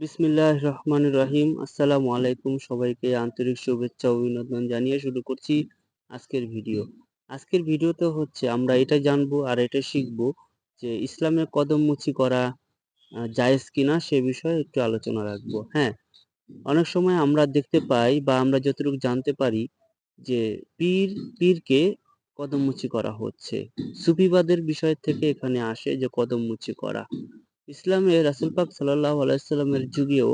বিসমিল্লাহ রহমান রহিম। আসসালামু আলাইকুম সবাইকে আন্তরিক শুভেচ্ছা অভিনন্দন জানিয়ে শুরু করছি আজকের ভিডিও। আজকের ভিডিওতে হচ্ছে আমরা এটা জানব আর এটা শিখব যে ইসলামে কদমমুচি করা আহ, জায়েজ কিনা সে বিষয়ে একটু আলোচনা রাখব। হ্যাঁ অনেক সময় আমরা দেখতে পাই বা আমরা যতটুকু জানতে পারি যে পীর পীরকে কদমমুচি করা হচ্ছে। সুফিবাদের বিষয় থেকে এখানে আসে যে কদমমুচি করা। ইসলামে রাসুল পাক সাল্লাহ আলাইসাল্লামের যুগেও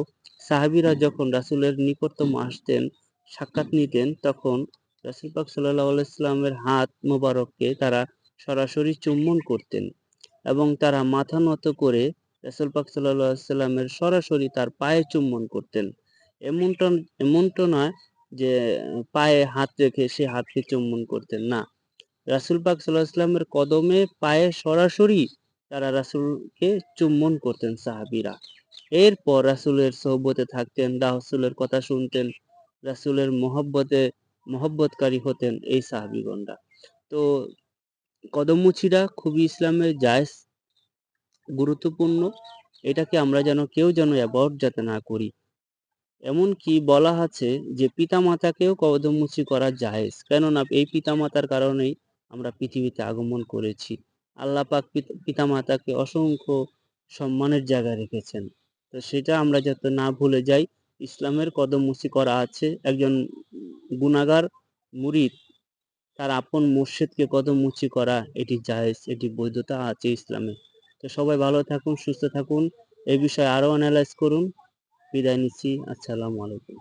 সাহাবিরা যখন রাসুলের নিকটতম আসতেন, সাক্ষাৎ নিতেন, তখন রাসুল পাক সাল্লাহ আলাইসাল্লামের হাত মোবারককে তারা সরাসরি চুম্বন করতেন এবং তারা মাথা নত করে রাসুল পাক সাল্লাহ সরাসরি তার পায়ে চুম্বন করতেন। এমনটা এমনটা নয় যে পায়ে হাত রেখে সে হাতকে চুম্বন করতেন, না। রাসুল পাক সাল্লাহ সাল্লামের কদমে পায়ে সরাসরি তারা রাসুলকে চুম্বন করতেন সাহাবিরা। এরপর রাসুলের সহবতে থাকতেন রাসুলের কথা শুনতেন, রাসুলের মহব্বতে, মহব্বতকারী হতেন এই সাহাবিগণরা। তো কদমমুচিরা খুবই ইসলামের জায়জ, গুরুত্বপূর্ণ। এটাকে আমরা যেন কেউ যেন অ্যাভয়েড যাতে না করি। এমনকি বলা আছে যে পিতামাতাকেও কদমমুচি করা জায়েজ। কেননা এই পিতামাতার কারণেই আমরা পৃথিবীতে আগমন করেছি। আল্লাহ পাক পিতামাতাকে অসংখ্য সম্মানের জায়গায় রেখেছেন। তো সেটা আমরা যাতে না ভুলে যাই, ইসলামের কদমমুচি করা আছে। একজন গুণাগার মুরিদ, তার আপন মুর্শিদকে কদমমুচি করা এটি জায়েজ, এটি বৈধতা আছে ইসলামে তো সবাই ভালো থাকুন, সুস্থ থাকুন। এ বিষয়ে আরও অ্যানালাইজ করুন। বিদায় নিচ্ছি। আসসালামু আলাইকুম।